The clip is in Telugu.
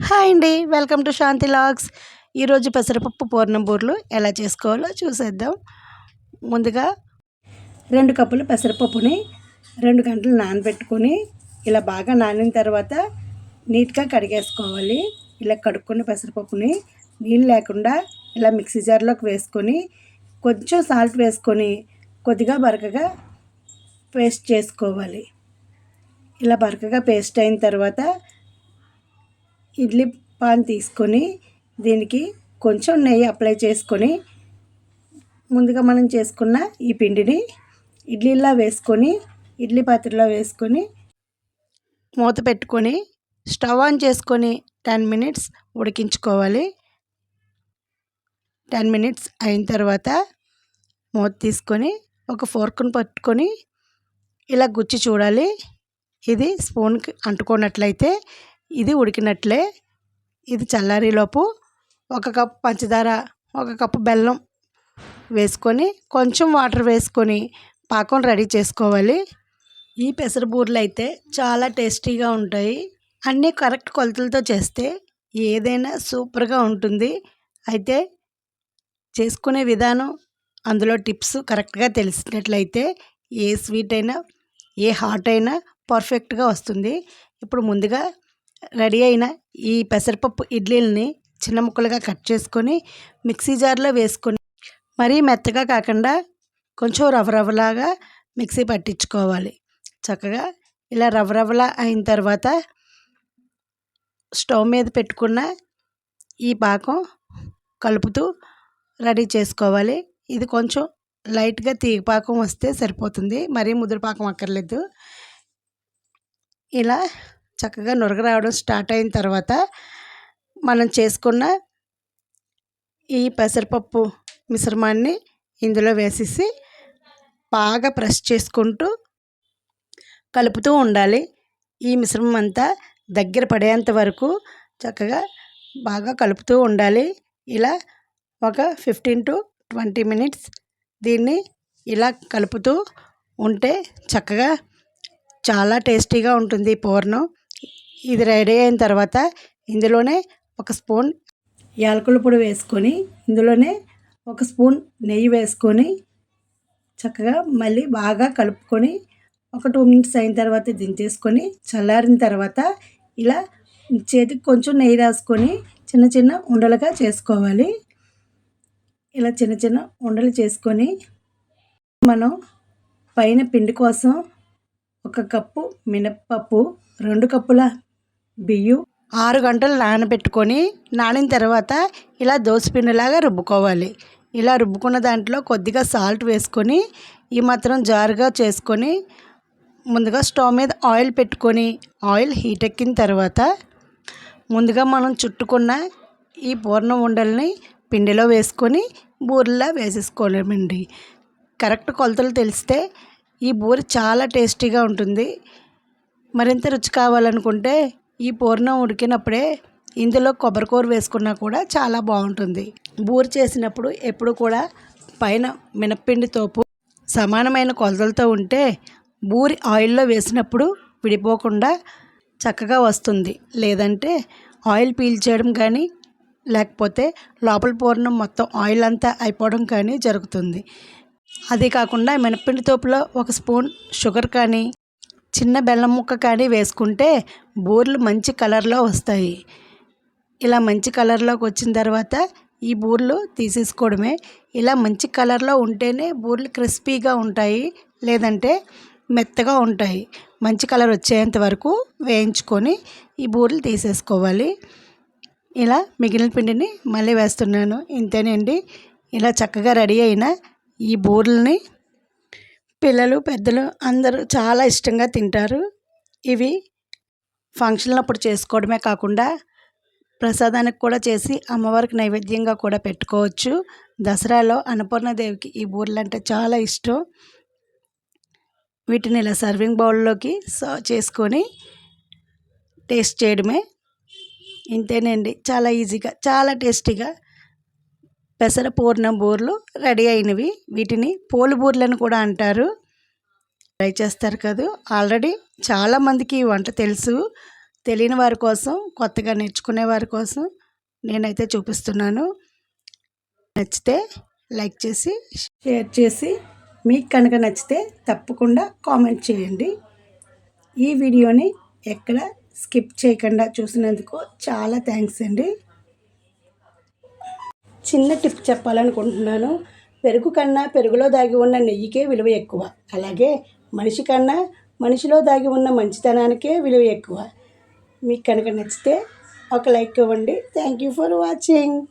హాయ్ అండి వెల్కమ్ టు శాంతి లాగ్స్. ఈరోజు పెసరపప్పు పూర్ణం బూర్లు ఎలా చేసుకోవాలో చూసేద్దాం. ముందుగా రెండు కప్పులు పెసరపప్పుని రెండు గంటలు నానబెట్టుకొని ఇలా బాగా నానిన తర్వాత నీట్గా కడిగేసుకోవాలి. ఇలా కడుక్కున్న పెసరపప్పుని నీళ్ళు లేకుండా ఇలా మిక్సీ జార్లోకి వేసుకొని కొంచెం సాల్ట్ వేసుకొని కొద్దిగా బరకగా పేస్ట్ చేసుకోవాలి. ఇలా బరకగా పేస్ట్ అయిన తర్వాత ఇడ్లీ పాన్ తీసుకొని దీనికి కొంచెం నెయ్యి అప్లై చేసుకొని ముందుగా మనం చేసుకున్న ఈ పిండిని ఇడ్లీలా వేసుకొని ఇడ్లీ పాత్రలో వేసుకొని మూత పెట్టుకొని స్టవ్ ఆన్ చేసుకొని టెన్ మినిట్స్ ఉడికించుకోవాలి. టెన్ మినిట్స్ అయిన తర్వాత మూత తీసుకొని ఒక ఫోర్క్ను పట్టుకొని ఇలా గుచ్చి చూడాలి. ఇది స్పూన్కి అంటుకున్నట్లయితే ఇది ఉడికినట్లే. ఇది చల్లారేలోపు ఒక కప్పు పంచదార ఒక కప్పు బెల్లం వేసుకొని కొంచెం వాటర్ వేసుకొని పాకం రెడీ చేసుకోవాలి. ఈ పెసరబూరలు అయితే చాలా టేస్టీగా ఉంటాయి. అన్నీ కరెక్ట్ కొలతలతో చేస్తే ఏదైనా సూపర్గా ఉంటుంది. అయితే చేసుకునే విధానం అందులో టిప్స్ కరెక్ట్గా తెలిసినట్లయితే ఏ స్వీట్ అయినా ఏ హాట్ అయినా పర్ఫెక్ట్గా వస్తుంది. ఇప్పుడు ముందుగా రెడీ అయిన ఈ పెసరపప్పు ఇడ్లీలని చిన్న ముక్కలుగా కట్ చేసుకొని మిక్సీ జార్లో వేసుకొని మరీ మెత్తగా కాకుండా కొంచెం రవ్వ మిక్సీ పట్టించుకోవాలి. చక్కగా ఇలా రవ్వ రవ్వలా అయిన తర్వాత స్టవ్ మీద పెట్టుకున్న ఈ పాకం కలుపుతూ రెడీ చేసుకోవాలి. ఇది కొంచెం లైట్గా తీగపాకం వస్తే సరిపోతుంది. మరీ ముదురు పాకం అక్కర్లేదు. ఇలా చక్కగా నురగ రావడం స్టార్ట్ అయిన తర్వాత మనం చేసుకున్న ఈ పెసరపప్పు మిశ్రమాన్ని ఇందులో వేసేసి బాగా ప్రెస్ చేసుకుంటూ కలుపుతూ ఉండాలి. ఈ మిశ్రమం అంతా దగ్గర పడేంత వరకు చక్కగా బాగా కలుపుతూ ఉండాలి. ఇలా ఒక ఫిఫ్టీన్ టు ట్వంటీ మినిట్స్ దీన్ని ఇలా కలుపుతూ ఉంటే చక్కగా చాలా టేస్టీగా ఉంటుంది పూర్ణం. ఇది రెడీ అయిన తర్వాత ఇందులోనే ఒక స్పూన్ యాలకుల పొడి వేసుకొని ఇందులోనే ఒక స్పూన్ నెయ్యి వేసుకొని చక్కగా మళ్ళీ బాగా కలుపుకొని ఒక టూ మినిట్స్ అయిన తర్వాత దించేసుకొని చల్లారిన తర్వాత ఇలా చేతికి కొంచెం నెయ్యి రాసుకొని చిన్న చిన్న ఉండలుగా చేసుకోవాలి. ఇలా చిన్న చిన్న ఉండలు చేసుకొని మనం పైన పిండి కోసం ఒక కప్పు మినప్పప్పు రెండు కప్పుల బియ్యం ఆరు గంటలు నానబెట్టుకొని నానిన తర్వాత ఇలా దోసపిండిలాగా రుబ్బుకోవాలి. ఇలా రుబ్బుకున్న దాంట్లో కొద్దిగా సాల్ట్ వేసుకొని ఈ మాత్రం జారుగా చేసుకొని ముందుగా స్టవ్ మీద ఆయిల్ పెట్టుకొని ఆయిల్ హీట్ ఎక్కిన తర్వాత ముందుగా మనం చుట్టుకున్న ఈ పూర్ణ ఉండల్ని పిండిలో వేసుకొని బూరెలా వేసేసుకోలేమండి. కరెక్ట్ కొలతలు తెలిస్తే ఈ బూరె చాలా టేస్టీగా ఉంటుంది. మరింత రుచి కావాలనుకుంటే ఈ పూర్ణం ఉడికినప్పుడే ఇందులో కొబ్బరికూర వేసుకున్నా కూడా చాలా బాగుంటుంది. బూరె చేసినప్పుడు ఎప్పుడు కూడా పైన మినప్పిండి తోపు సమానమైన కొలతలతో ఉంటే బూరి ఆయిల్లో వేసినప్పుడు విడిపోకుండా చక్కగా వస్తుంది. లేదంటే ఆయిల్ పీల్చేయడం కానీ లేకపోతే లోపల పూర్ణం మొత్తం ఆయిల్ అంతా అయిపోవడం కానీ జరుగుతుంది. అది కాకుండా మినప్పిండి తోపులో ఒక స్పూన్ షుగర్ కానీ చిన్న బెల్లం ముక్క కానీ వేసుకుంటే బూరెలు మంచి కలర్లో వస్తాయి. ఇలా మంచి కలర్లోకి వచ్చిన తర్వాత ఈ బూరెలు తీసేసుకోవడమే. ఇలా మంచి కలర్లో ఉంటేనే బూరెలు క్రిస్పీగా ఉంటాయి లేదంటే మెత్తగా ఉంటాయి. మంచి కలర్ వచ్చేంత వరకు వేయించుకొని ఈ బూరెలు తీసేసుకోవాలి. ఇలా మిగిలిన పిండిని మళ్ళీ వేస్తున్నాను. ఇంతేనండి. ఇలా చక్కగా రెడీ అయిన ఈ బూరెల్ని పిల్లలు పెద్దలు అందరూ చాలా ఇష్టంగా తింటారు. ఇవి ఫంక్షన్లప్పుడు చేసుకోవడమే కాకుండా ప్రసాదానికి కూడా చేసి అమ్మవారికి నైవేద్యంగా కూడా పెట్టుకోవచ్చు. దసరాలో అన్నపూర్ణదేవికి ఈ బూరెలు అంటే చాలా ఇష్టం. వీటిని ఇలా సర్వింగ్ బౌల్లోకి సర్వ్ చేసుకొని టేస్ట్ చేయడమే. ఇంతేనండి. చాలా ఈజీగా చాలా టేస్టీగా పెసర పూర్ణం బూరలు రెడీ అయినవి. వీటిని పోలు బూరలను కూడా అంటారు. ట్రై చేస్తారు కదా. ఆల్రెడీ చాలామందికి వంట తెలుసు. తెలియని వారి కోసం కొత్తగా నేర్చుకునే వారి కోసం నేనైతే చూపిస్తున్నాను. నచ్చితే లైక్ చేసి షేర్ చేసి మీకు కనుక నచ్చితే తప్పకుండా కామెంట్ చేయండి. ఈ వీడియోని ఎక్కడ స్కిప్ చేయకుండా చూసినందుకు చాలా థ్యాంక్స్ అండి. చిన్న టిప్ చెప్పాలనుకుంటున్నాను. పెరుగు కన్నా పెరుగులో దాగి ఉన్న నెయ్యికే విలువ ఎక్కువ. అలాగే మనిషి కన్నా మనిషిలో దాగి ఉన్న మంచితనానికే విలువ ఎక్కువ. మీకు కనుక నచ్చితే ఒక లైక్ ఇవ్వండి. Thank you for watching